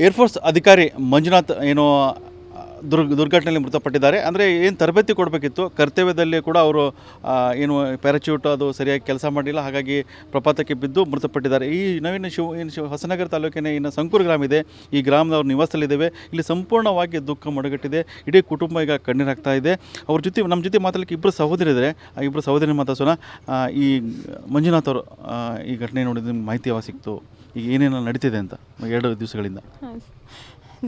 Air force ಅಧಿಕಾರಿ ಮಂಜುನಾಥ್ ಏನು ದುರ್ಘ ದುರ್ಘಟನೆಯಲ್ಲಿ ಮೃತಪಟ್ಟಿದ್ದಾರೆ. ಅಂದರೆ ಏನು ತರಬೇತಿ ಕೊಡಬೇಕಿತ್ತು? ಕರ್ತವ್ಯದಲ್ಲಿ ಕೂಡ ಅವರು ಏನು ಪ್ಯಾರಾಚ್ಯೂಟ್ ಅದು ಸರಿಯಾಗಿ ಕೆಲಸ ಮಾಡಿಲ್ಲ. ಹಾಗಾಗಿ ಪ್ರಪಾತಕ್ಕೆ ಬಿದ್ದು ಮೃತಪಟ್ಟಿದ್ದಾರೆ. ಈ ನವೀನ ಶಿವ ಏನು ಶಿವ, ಹೊಸನಗರ ತಾಲೂಕಿನ ಇನ್ನು ಸಂಕೂರು ಗ್ರಾಮ ಇದೆ. ಈ ಗ್ರಾಮದವ್ರು ನಿವಾಸದಲ್ಲಿದ್ದೇವೆ. ಇಲ್ಲಿ ಸಂಪೂರ್ಣವಾಗಿ ದುಃಖ ಮಡುಗಟ್ಟಿದೆ. ಇಡೀ ಕುಟುಂಬ ಈಗ ಕಣ್ಣೀರಾಗ್ತಾ ಇದೆ. ಅವ್ರ ಜೊತೆ ನಮ್ಮ ಜೊತೆ ಮಾತಾಡಲಿಕ್ಕೆ ಇಬ್ಬರು ಸಹೋದರಿ ಇದ್ದಾರೆ ಆ ಇಬ್ಬರು ಸಹೋದರಿ ಮಾತಾಡ್ಸೋಣ ಈ ಮಂಜುನಾಥ್ ಅವರು ಈ ಘಟನೆ ನೋಡಿದ ಮಾಹಿತಿ ಯಾವಾಗ ಸಿಕ್ತು? ಈಗ ಏನೇನು ನಡೀತಿದೆ ಅಂತ, ಎರಡು ದಿವಸಗಳಿಂದ.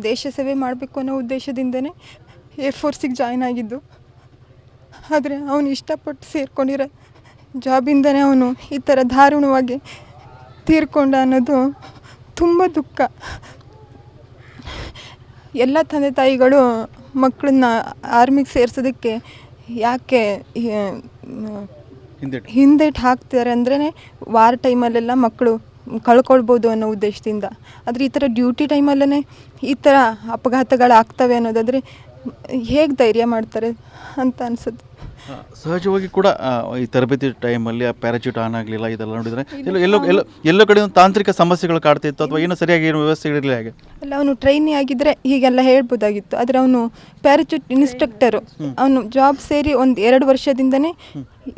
ದೇಶ ಸೇವೆ ಮಾಡಬೇಕು ಅನ್ನೋ ಉದ್ದೇಶದಿಂದನೇ ಏರ್ಫೋರ್ಸಿಗೆ ಜಾಯ್ನ್ ಆಗಿದ್ದು. ಆದರೆ ಅವನು ಇಷ್ಟಪಟ್ಟು ಸೇರ್ಕೊಂಡಿರೋ ಜಾಬಿಂದನೇ ಅವನು ಈ ಥರ ದಾರುಣವಾಗಿ ತೀರ್ಕೊಂಡ ಅನ್ನೋದು ತುಂಬ ದುಃಖ. ಎಲ್ಲ ತಂದೆ ತಾಯಿಗಳು ಮಕ್ಕಳನ್ನ ಆರ್ಮಿಗೆ ಸೇರಿಸೋದಕ್ಕೆ ಯಾಕೆ ಹಿಂದೆಟ್. ಹಿಂದೆ ಹಿಂದೇಟು ಹಾಕ್ತಾರೆ ಅಂದ್ರೆ ವಾರ ಟೈಮಲ್ಲೆಲ್ಲ ಮಕ್ಕಳು ಕಳ್ಕೊಳ್ಬೋದು ಅನ್ನೋ ಉದ್ದೇಶದಿಂದ. ಆದರೆ ಈ ಥರ ಡ್ಯೂಟಿ ಟೈಮಲ್ಲೇ ಈ ಥರ ಅಪಘಾತಗಳಾಗ್ತವೆ ಅನ್ನೋದಾದರೆ ಹೇಗೆ ಧೈರ್ಯ ಮಾಡ್ತಾರೆ ಅಂತ ಅನ್ಸುತ್ತೆ. ಸಹಜವಾಗಿ ಕೂಡ ಈ ತರಬೇತಿ ಟೈಮಲ್ಲಿ ಆ ಪ್ಯಾರಾಚೂಟ್ ಆನ್ ಆಗಲಿಲ್ಲ ಇದೆಲ್ಲ ನೋಡಿದರೆ ಎಲ್ಲೋ ಎಲ್ಲೋ ಎಲ್ಲೋ ಎಲ್ಲೋ ಕಡೆ ಒಂದು ತಾಂತ್ರಿಕ ಸಮಸ್ಯೆಗಳು ಕಾಡ್ತಿತ್ತು ಅಥವಾ ಏನೋ ಸರಿಯಾಗಿ ಏನು ವ್ಯವಸ್ಥೆ ಇರಲಿಲ್ಲ ಹಾಗೆ? ಅಲ್ಲ ಅವನು ಟ್ರೈನಿ ಆಗಿದ್ದರೆ ಹೀಗೆಲ್ಲ ಹೇಳ್ಬೋದಾಗಿತ್ತು. ಆದರೆ ಅವನು ಪ್ಯಾರಾಚೂಟ್ ಇನ್ಸ್ಟ್ರಕ್ಟರು ಅವನು ಜಾಬ್ ಸೇರಿ ಒಂದು ಎರಡು ವರ್ಷದಿಂದನೇ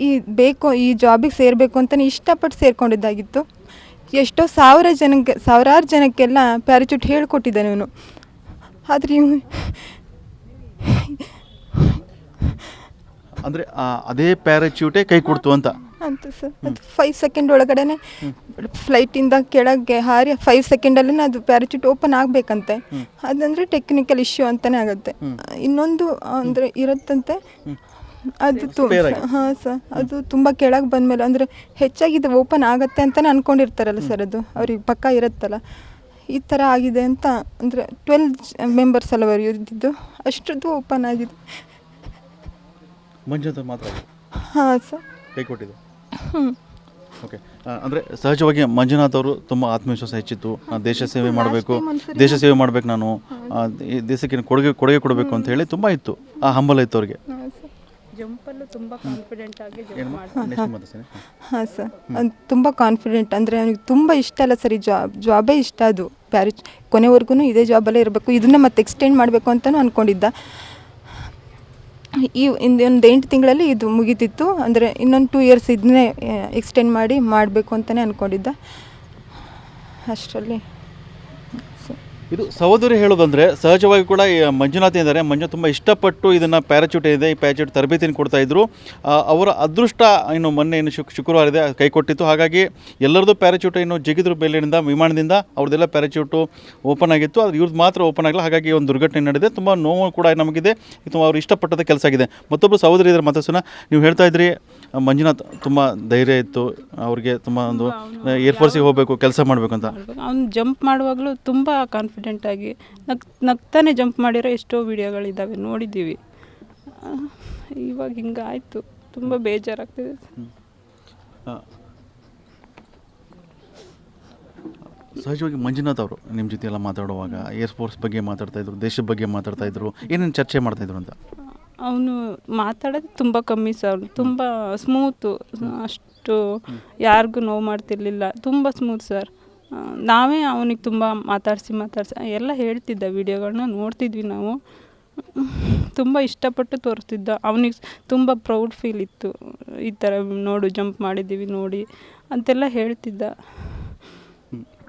ಈ ಬೇಕು ಈ ಜಾಬಿಗೆ ಸೇರಬೇಕು ಅಂತಲೇ ಇಷ್ಟಪಟ್ಟು ಸೇರ್ಕೊಂಡಿದ್ದಾಗಿತ್ತು. ಎಷ್ಟೋ ಸಾವಿರ ಜನಕ್ಕೆ ಸಾವಿರಾರು ಜನಕ್ಕೆಲ್ಲ ಪ್ಯಾರಾಚೂಟ್ ಹೇಳ್ಕೊಟ್ಟಿದ್ದಾನೆ ಅವನು ಆದರೆ ಇವ್ ಅಂದರೆ ಅದೇ ಪ್ಯಾರಾಚ್ಯೂಟೇ ಕೈ ಕೊಡ್ತು ಅಂತ? ಅಂತ ಸರ್ ಅದು ಫೈವ್ ಸೆಕೆಂಡ್ ಒಳಗಡೆನೆ ಫ್ಲೈಟಿಂದ ಕೆಳಗೆ ಹಾರಿ ಫೈವ್ ಸೆಕೆಂಡಲ್ಲೇ ಅದು ಪ್ಯಾರಾಚೂಟ್ ಓಪನ್ ಆಗಬೇಕಂತೆ. ಅದಂದರೆ ಟೆಕ್ನಿಕಲ್ ಇಶ್ಯೂ ಅಂತಲೇ ಆಗುತ್ತೆ. ಇನ್ನೊಂದು ಅಂದರೆ ಇರುತ್ತಂತೆ. ಅದು ತು ಹಾಂ ಸರ್ ಅದು ತುಂಬ ಕೆಳಗೆ ಬಂದಮೇಲೆ ಅಂದರೆ ಹೆಚ್ಚಾಗಿ ಇದು ಓಪನ್ ಆಗುತ್ತೆ ಅಂತಲೇ ಅಂದ್ಕೊಂಡಿರ್ತಾರಲ್ಲ ಸರ್ ಅದು. ಅವ್ರಿಗೆ ಪಕ್ಕ ಇರುತ್ತಲ್ಲ. ಈ ಥರ ಆಗಿದೆ ಅಂತ ಅಂದರೆ ಟ್ವೆಲ್ ಮೆಂಬರ್ಸ್ ಅಲ್ಲ ಅವರು ಇದ್ದಿದ್ದು ಅಷ್ಟರದ್ದು ಓಪನ್ ಆಗಿದೆ. ಮಂಜುನಾಥ್ ಮಾತ್ರ ಹಾಂ ಸರ್ ಕೈ ಕೊಟ್ಟಿದ್ದು ಹ್ಞೂ ಓಕೆ ಅಂದರೆ ಸಹಜವಾಗಿ ಮಂಜುನಾಥ್ ಅವರು ತುಂಬ ಆತ್ಮವಿಶ್ವಾಸ ಹೆಚ್ಚಿತ್ತು. ಆ, ದೇಶ ಸೇವೆ ಮಾಡಬೇಕು. ದೇಶ ಸೇವೆ ಮಾಡಬೇಕು ನಾನು. ಆ, ಈ ದೇಶಕ್ಕೆ ಕೊಡುಗೆ ಕೊಡುಗೆ ಕೊಡಬೇಕು ಅಂತ ಹೇಳಿ ತುಂಬ ಇತ್ತು. ಆ ಹಂಬಲ ಇತ್ತು ಅವ್ರಿಗೆ. ಜಂಪಲ್ಲೂ ತುಂಬ ಕಾನ್ಫಿಡೆಂಟ್ ಆಗಿ ಜಂಪ್ ಮಾಡ್ತಾನೆ. ಹಾಂ ಸರ್. ಅದು ತುಂಬ ಕಾನ್ಫಿಡೆಂಟ್ ಅಂದರೆ ಅವನಿಗೆ ತುಂಬ ಇಷ್ಟ ಅಲ್ಲ ಸರ್ ಈ ಜಾಬ್ ಜಾಬೇ ಇಷ್ಟ ಅದು. ಪ್ಯಾರೇಜ್ ಕೊನೆವರೆಗೂ ಇದೇ ಜಾಬಲ್ಲೇ ಇರಬೇಕು. ಇದನ್ನೇ ಮತ್ತೆ ಎಕ್ಸ್ಟೆಂಡ್ ಮಾಡಬೇಕು ಅಂತಲೂ ಅನ್ಕೊಂಡಿದ್ದ. ಈ ಒಂದು ಎಂಟು ತಿಂಗಳಲ್ಲಿ ಇದು ಮುಗಿತಿತ್ತು. ಅಂದರೆ ಇನ್ನೊಂದು ಟೂ ಇಯರ್ಸ್ ಇದನ್ನೇ ಎಕ್ಸ್ಟೆಂಡ್ ಮಾಡಿ ಮಾಡಬೇಕು ಅಂತಲೇ ಅಂದ್ಕೊಂಡಿದ್ದ ಅಷ್ಟರಲ್ಲಿ ಇದು ಸಹೋದರಿ ಹೇಳೋದಂದ್ರೆ ಸಹಜವಾಗಿ ಕೂಡ ಈ ಮಂಜುನಾಥ್ ಇದ್ದಾರೆ. ಮಂಜು ತುಂಬ ಇಷ್ಟಪಟ್ಟು ಇದನ್ನು ಪ್ಯಾರಾಚೂಟ್ ಇದೆ ಈ ಪ್ಯಾರಾಚೂಟ್ ತರಬೇತಿಯನ್ನು ಕೊಡ್ತಾ ಇದ್ರು. ಅವರ ಅದೃಷ್ಟ ಇನ್ನು ಮೊನ್ನೆ ಇನ್ನು ಶುಕ್ ಶುಕ್ರವಾರ ಇದೆ ಕೈ ಕೊಟ್ಟಿತ್ತು. ಹಾಗಾಗಿ ಎಲ್ಲರದ್ದು ಪ್ಯಾರಾಚೂಟ್ ಇನ್ನು ಜಿಗಿದ್ರು ಮೇಲಿನಿಂದ ವಿಮಾನದಿಂದ ಅವ್ರದ್ದೆಲ್ಲ ಪ್ಯಾರಾಚೂಟು ಓಪನ್ ಆಗಿತ್ತು. ಅದು ಇವ್ರದ್ದು ಮಾತ್ರ ಓಪನ್ ಆಗಲ್ಲ. ಹಾಗಾಗಿ ಒಂದು ದುರ್ಘಟನೆ ನಡೆದಿದೆ. ತುಂಬ ನೋವು ಕೂಡ ನಮಗಿದೆ. ಇದು ಅವ್ರು ಇಷ್ಟಪಟ್ಟದ ಕೆಲಸ ಆಗಿದೆ. ಮತ್ತೊಬ್ಬರು ಸಹೋದರಿ ಇದ್ದಾರೆ ಮಾತಾಡ್ಸೋಣ ನೀವು ಹೇಳ್ತಾ ಇದ್ರಿ ಮಂಜುನಾಥ್ ತುಂಬ ಧೈರ್ಯ ಇತ್ತು. ಅವ್ರಿಗೆ ತುಂಬ ಒಂದು ಏರ್ಫೋರ್ಸಿಗೆ ಹೋಗಬೇಕು ಕೆಲಸ ಮಾಡಬೇಕು ಅಂತ. ಅವ್ನು ಜಂಪ್ ಮಾಡುವಾಗಲೂ ತುಂಬ ಕಾನ್ಫಿಡೆಂಟ್ ಆಗಿ ನಗ್ ನಗ್ತಾನೆ ಜಂಪ್ ಮಾಡಿರೋ ಎಷ್ಟೋ ವಿಡಿಯೋಗಳಿದ್ದಾವೆ ನೋಡಿದ್ದೀವಿ. ಇವಾಗ ಇವಾಗ ಹಿಂಗಾಯಿತು. ತುಂಬ ಬೇಜಾರಾಗ್ತಿದೆ. ಸಹಜವಾಗಿ ಮಂಜುನಾಥ್ ಅವರು ನಿಮ್ಮ ಜೊತೆ ಎಲ್ಲ ಮಾತಾಡುವಾಗ ಏರ್ಫೋರ್ಸ್ ಬಗ್ಗೆ ಮಾತಾಡ್ತಾ ಇದ್ರು ದೇಶದ ಬಗ್ಗೆ ಮಾತಾಡ್ತಾ ಇದ್ರು ಏನೇನು ಚರ್ಚೆ ಮಾಡ್ತಾ ಇದ್ರು ಅಂತ? ಅವನು ಮಾತಾಡೋದು ತುಂಬ ಕಮ್ಮಿ ಸರ್ ತುಂಬ ಸ್ಮೂತು ಅಷ್ಟು ಯಾರಿಗೂ ನೋವು ಮಾಡ್ತಿರ್ಲಿಲ್ಲ. ತುಂಬ ಸ್ಮೂತ್ ಸರ್ ನಾವೇ ಅವನಿಗೆ ತುಂಬ ಮಾತಾಡಿಸಿ ಮಾತಾಡಿಸಿ ಎಲ್ಲ ಹೇಳ್ತಿದ್ದ ವೀಡಿಯೋಗಳನ್ನ ನೋಡ್ತಿದ್ವಿ ನಾವು. ತುಂಬ ಇಷ್ಟಪಟ್ಟು ತೋರಿಸ್ತಿದ್ದ. ಅವನಿಗೆ ತುಂಬ ಪ್ರೌಡ್ ಫೀಲ್ ಇತ್ತು. ಈ ಥರ ನೋಡು ಜಂಪ್ ಮಾಡಿದ್ದೀವಿ ನೋಡಿ ಅಂತೆಲ್ಲ ಹೇಳ್ತಿದ್ದ.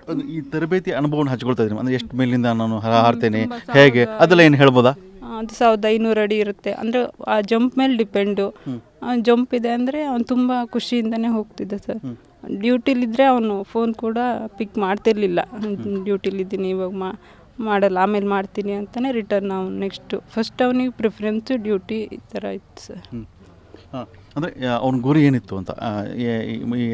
ಅದು ಈ ತರಬೇತಿ ಅನುಭವನ ಹಂಚ್ಕೊಳ್ತಾ ಇದ್ದೀನಿ. ಅಂದರೆ ಎಷ್ಟು ಮೇಲಿಂದ ನಾನು ಹಾ- ಹಾರ್ತೇನೆ ಹೇಗೆ ಅದೆಲ್ಲ ಏನು ಹೇಳ್ಬೋದಾ? ಅದು ಸಾವಿರದ ಐನೂರು ಅಡಿ ಇರುತ್ತೆ. ಅಂದರೆ ಆ ಜಂಪ್ ಮೇಲೆ ಡಿಪೆಂಡು ಜಂಪ್ ಇದೆ ಅಂದರೆ ಅವ್ನು ತುಂಬ ಖುಷಿಯಿಂದನೇ ಹೋಗ್ತಿದ್ದ ಸರ್. ಡ್ಯೂಟಿಲಿದ್ದರೆ ಅವನು ಫೋನ್ ಕೂಡ ಪಿಕ್ ಮಾಡ್ತಿರಲಿಲ್ಲ. ಡ್ಯೂಟಿಲಿದ್ದೀನಿ ಇವಾಗ ಮಾ ಮಾಡಲ್ಲ ಆಮೇಲೆ ಮಾಡ್ತೀನಿ ಅಂತಲೇ ರಿಟರ್ನ್ ಅವ್ನು ನೆಕ್ಸ್ಟು. ಫಸ್ಟ್ ಅವನಿಗೆ ಪ್ರಿಫರೆನ್ಸು ಡ್ಯೂಟಿ ಈ ಥರ ಇತ್ತು ಸರ್. ಅಂದರೆ ಅವ್ನ ಗುರಿ ಏನಿತ್ತು ಅಂತ?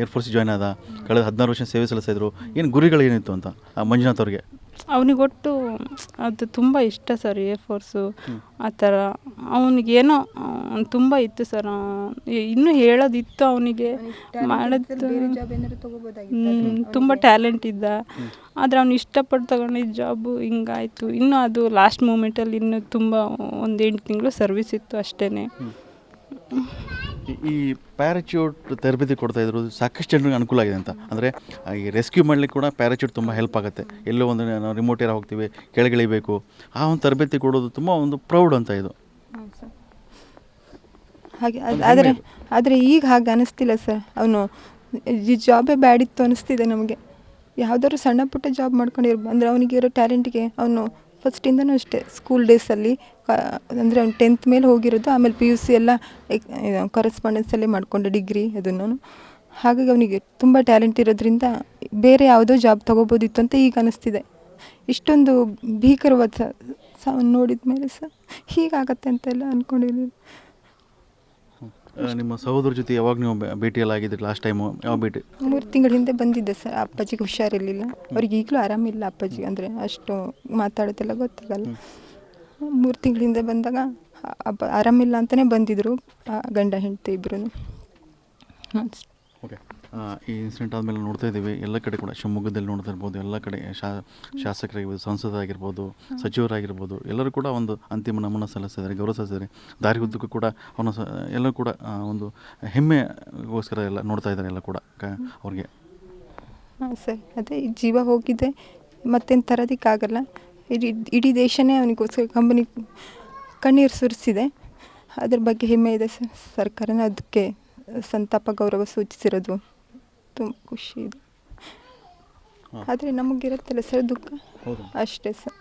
ಏರ್ಫೋರ್ಸ್ ಜಾಯ್ನ್ ಆದ ಕಳೆದ ಹದಿನಾರು ವರ್ಷ ಸೇವೆ ಸಲ್ಲಿಸಿದ್ರು ಏನು ಗುರಿಗಳು ಏನಿತ್ತು ಅಂತ ಮಂಜುನಾಥ್ ಅವ್ರಿಗೆ? ಅವನಿಗೊಟ್ಟು ಅದು ತುಂಬ ಇಷ್ಟ ಸರ್ ಏರ್ಫೋರ್ಸು ಆ ಥರ. ಅವನಿಗೇನೋ ತುಂಬ ಇತ್ತು ಸರ್ ಇನ್ನೂ ಹೇಳೋದಿತ್ತು ಅವನಿಗೆ. ಮಾಡೋದು ತುಂಬ ಟ್ಯಾಲೆಂಟ್ ಇದ್ದ. ಆದರೆ ಅವ್ನು ಇಷ್ಟಪಟ್ಟು ತಗೊಂಡಿದ್ದ ಜಾಬು ಹಿಂಗಾಯಿತು. ಇನ್ನೂ ಅದು ಲಾಸ್ಟ್ ಮೂಮೆಂಟಲ್ಲಿ ಇನ್ನೂ ತುಂಬ ಒಂದು ಎಂಟು ತಿಂಗಳು ಸರ್ವಿಸ್ ಇತ್ತು ಅಷ್ಟೇ ಈ- ಪ್ಯಾರಾಚ್ಯೂಟ್ ತರಬೇತಿ ಕೊಡ್ತಾ ಇದ್ರು ಸಾಕಷ್ಟು ಜನರಿಗೆ ಅನುಕೂಲ ಆಗಿದೆ ಅಂತ. ಅಂದರೆ ಈ ರೆಸ್ಕ್ಯೂ ಮಾಡಲಿಕ್ಕೆ ಕೂಡ ಪ್ಯಾರಾಚ್ಯೂಟ್ ತುಂಬ ಹೆಲ್ಪ್ ಆಗುತ್ತೆ. ಎಲ್ಲೋ ಒಂದು ನಾವು ರಿಮೋಟ್ ಏರ ಹೋಗ್ತೀವಿ ಕೆಳಗಿಳಿಬೇಕು ಆ ಒಂದು ತರಬೇತಿ ಕೊಡೋದು ತುಂಬ ಒಂದು ಪ್ರೌಡ್ ಅಂತ ಇದು. ಹಾಗೆ ಆದರೆ ಆದರೆ ಈಗ ಹಾಗೆ ಅನಿಸ್ತಿಲ್ಲ ಸರ್. ಅವನು ಈ ಜಾಬೇ ಬ್ಯಾಡಿತ್ತು ಅನಿಸ್ತಿದೆ ನಮಗೆ. ಯಾವುದಾದ್ರು ಸಣ್ಣ ಪುಟ್ಟ ಜಾಬ್ ಮಾಡ್ಕೊಂಡಿರ್ಬೋದು ಅಂದರೆ ಅವನಿಗೆ ಇರೋ ಟ್ಯಾಲೆಂಟ್ಗೆ ಅವನು ಫಸ್ಟಿಂದನೂ ಅಷ್ಟೇ. ಸ್ಕೂಲ್ ಡೇಸಲ್ಲಿ ಅಂದರೆ ಅವ್ನು ಟೆಂತ್ ಮೇಲೆ ಹೋಗಿರೋದು, ಆಮೇಲೆ ಪಿ ಯು ಸಿ ಎಲ್ಲ ಕರೆಸ್ಪಾಂಡೆನ್ಸಲ್ಲೇ ಮಾಡಿಕೊಂಡೆ ಡಿಗ್ರಿ ಅದನ್ನು ಹಾಗಾಗಿ ಅವನಿಗೆ ತುಂಬ ಟ್ಯಾಲೆಂಟ್ ಇರೋದ್ರಿಂದ ಬೇರೆ ಯಾವುದೋ ಜಾಬ್ ತೊಗೋಬೋದಿತ್ತು ಅಂತ ಈಗ ಅನಿಸ್ತಿದೆ. ಇಷ್ಟೊಂದು ಭೀಕರವಾದ ಸ- ನೋಡಿದ ಮೇಲೆ ಸರ್ ಹೀಗಾಗತ್ತೆ ಅಂತೆಲ್ಲ ಅಂದ್ಕೊಂಡಿದ್ದೀನಿ ನಿಮ್ಮ ಸಹೋದರ ಜೊತೆ ಯಾವಾಗ ನೀವು ಭೇಟಿಯಲ್ಲ ಆಗಿದ್ರಿ ಲಾಸ್ಟ್ ಟೈಮು ಯಾವ ಭೇಟಿ? ಮೂರು ತಿಂಗಳ ಹಿಂದೆ ಬಂದಿದ್ದೆ ಸರ್. ಅಪ್ಪಾಜಿಗೆ ಹುಷಾರಿರಲಿಲ್ಲ. ಅವ್ರಿಗೆ ಈಗಲೂ ಆರಾಮಿಲ್ಲ ಅಪ್ಪಾಜಿ. ಅಂದರೆ ಅಷ್ಟು ಮಾತಾಡೋದೆಲ್ಲ ಗೊತ್ತಾಗಲ್ಲ. ಮೂರು ತಿಂಗಳ ಹಿಂದೆ ಬಂದಾಗ ಅಪ್ಪ ಆರಾಮಿಲ್ಲ ಅಂತಲೇ ಬಂದಿದ್ದರು ಗಂಡ ಹೆಂಡತಿ ಇಬ್ಬರು ಓಕೆ ಈ ಇನ್ಸಿಡೆಂಟ್ ಆದಮೇಲೆ ನೋಡ್ತಾ ಇದ್ದೀವಿ. ಎಲ್ಲ ಕಡೆ ಕೂಡ ಶಿವಮೊಗ್ಗದಲ್ಲಿ ನೋಡ್ತಾ ಇರ್ಬೋದು ಎಲ್ಲ ಕಡೆ ಶಾ, ಶಾಸಕರಾಗಿರ್ಬೋದು, ಸಂಸದರಾಗಿರ್ಬೋದು, ಸಚಿವರಾಗಿರ್ಬೋದು, ಎಲ್ಲರೂ ಕೂಡ ಒಂದು ಅಂತಿಮ ನಮನ ಸಲ್ಲಿಸಿದ್ದಾರೆ, ಗೌರವ ಸಲ್ಲಿಸಿದ್ದಾರೆ. ದಾರಿ ಉದ್ದಕ್ಕೂ ಕೂಡ ಅವನ ಎಲ್ಲರೂ ಕೂಡ ಒಂದು ಹೆಮ್ಮೆಗೋಸ್ಕರ ಎಲ್ಲ ನೋಡ್ತಾ ಇದ್ದಾರೆ ಎಲ್ಲ ಕೂಡ ಅವ್ರಿಗೆ. ಹಾಂ, ಸರ್. ಅದೇ ಜೀವ ಹೋಗಿದೆ, ಮತ್ತೇನು ತರೋದಕ್ಕಾಗಲ್ಲ. ಇಡೀ ಇಡೀ ದೇಶನೇ ಅವನಿಗೋಸ್ಕರ ಕಂಪನಿ ಕಣ್ಣೀರು ಸುರಿಸಿದೆ. ಅದ್ರ ಬಗ್ಗೆ ಹೆಮ್ಮೆ ಇದೆ, ಸರ್. ಸರ್ಕಾರನ ಅದಕ್ಕೆ ಸಂತಾಪ, ಗೌರವ ಸೂಚಿಸಿರೋದು. ತುಂಬ ಖುಷಿ ಇದೆ. ಆದರೆ ನಮಗಿರುತ್ತಲ್ಲ ಸರ್ ದುಃಖ? ಅಷ್ಟೇ ಸರ್.